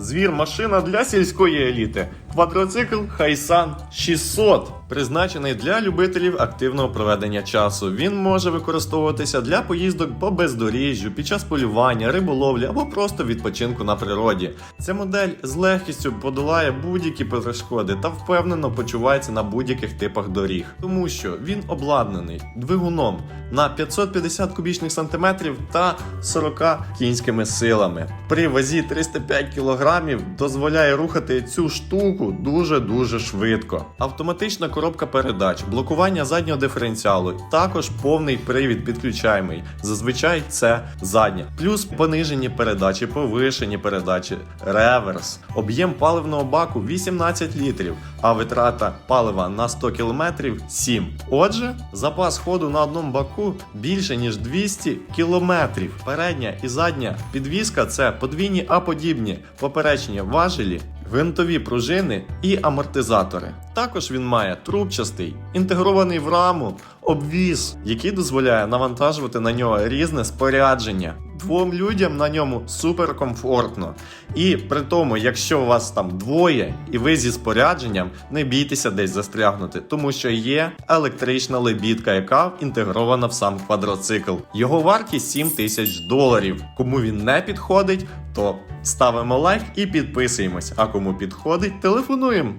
Звір машина для сільської еліти. Квадроцикл Хайсан 600. Призначений для любителів активного проведення часу. Він може використовуватися для поїздок по бездоріжжю, під час полювання, риболовлі або просто відпочинку на природі. Ця модель з легкістю подолає будь-які перешкоди та впевнено почувається на будь-яких типах доріг, тому що він обладнаний двигуном на 550 кубічних сантиметрів та 40 кінськими силами. При вазі 305 кілограмів дозволяє рухати цю штуку дуже дуже швидко. Автоматична коробка передач, блокування заднього диференціалу, також повний привід підключаємий. Зазвичай це задня. Плюс понижені передачі, повишені передачі, реверс. Об'єм паливного баку 18 літрів, а витрата палива на 100 км 7. Отже, запас ходу на одному баку більше ніж 200 кілометрів. Передня і задня підвіска це подвійні А-подібні поперечні важелі. Гвинтові пружини і амортизатори. Також він має трубчастий, інтегрований в раму обвіз, який дозволяє навантажувати на нього різне спорядження. Двом людям на ньому супер комфортно. І при тому, якщо у вас там двоє і ви зі спорядженням, не бійтеся десь застрягнути, тому що є електрична лебідка, яка інтегрована в сам квадроцикл. Його вартість 7 тисяч доларів. Кому він не підходить, то ставимо лайк і підписуємось. А кому підходить, телефонуємо.